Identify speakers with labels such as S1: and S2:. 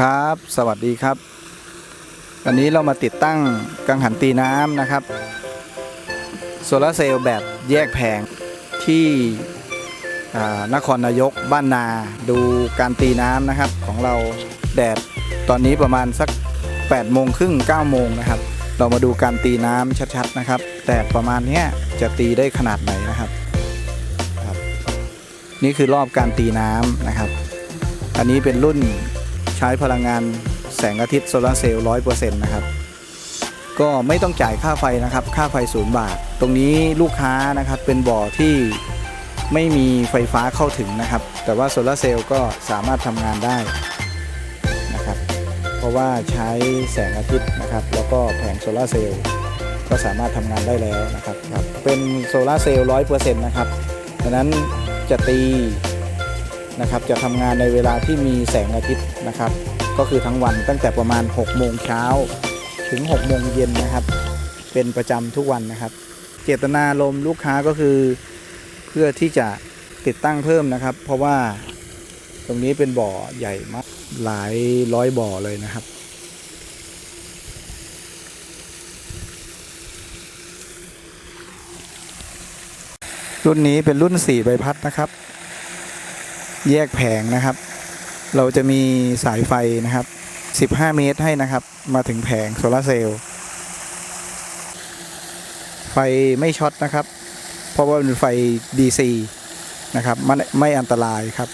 S1: ครับ สวัสดีครับ วันนี้เรามาติดตั้งกังหันตีน้ำนะครับโซลาร์เซลล์แบบแยกแผงที่นครนายกบ้านนาดูการตีน้ำนะครับ ของเราแดดตอนนี้ประมาณสัก8โมงครึ่ง9โมงนะครับ เรามาดูการตีน้ำชัดๆนะครับแดดประมาณนี้จะตีได้ขนาดไหนนะครับนี่คือรอบการตีน้ำนะครับ อันนี้เป็นรุ่น ใช้พลังงานแสงอาทิตย์โซลาเซลล์ร้อยเปอร์เซ็นต์นะครับ ก็ไม่ต้องจ่ายค่าไฟนะครับ ค่าไฟศูนย์บาท ตรงนี้ลูกค้านะครับเป็นบ่อที่ไม่มีไฟฟ้าเข้าถึงนะครับ แต่ว่าโซลาเซลล์ก็สามารถทำงานได้นะครับ เพราะว่าใช้แสงอาทิตย์นะครับ แล้วก็แผงโซลาเซลล์ก็สามารถทำงานได้แล้วนะครับรบเป็นโซลาเซลล์ร้อยเปอร์เซ็นต์นะครับดังนั้นจะตี นะครับจะทำงานในเวลาที่มีแสงอาทิตย์นะครับ ก็คือทั้งวันตั้งแต่ประมาณ 6 โมงเช้าถึง 6 โมงเย็นนะครับ เป็นประจำทุกวันนะครับ เจตนาลมลูกค้าก็คือเพื่อที่จะติดตั้งเพิ่มนะครับ เพราะว่าตรงนี้เป็นบ่อใหญ่มากหลายร้อยบ่อเลยนะครับรุ่นนี้เป็นรุ่น 4 ใบพัดนะครับ แยกแผงนะครับ เราจะมีสายไฟนะครับ 15 เมตรให้นะครับ มาถึงแผงโซลาเซลล์ไฟไม่ช็อตนะครับ เพราะว่าเป็นไฟ DC นะครับไม่ไม่อันตรายครับ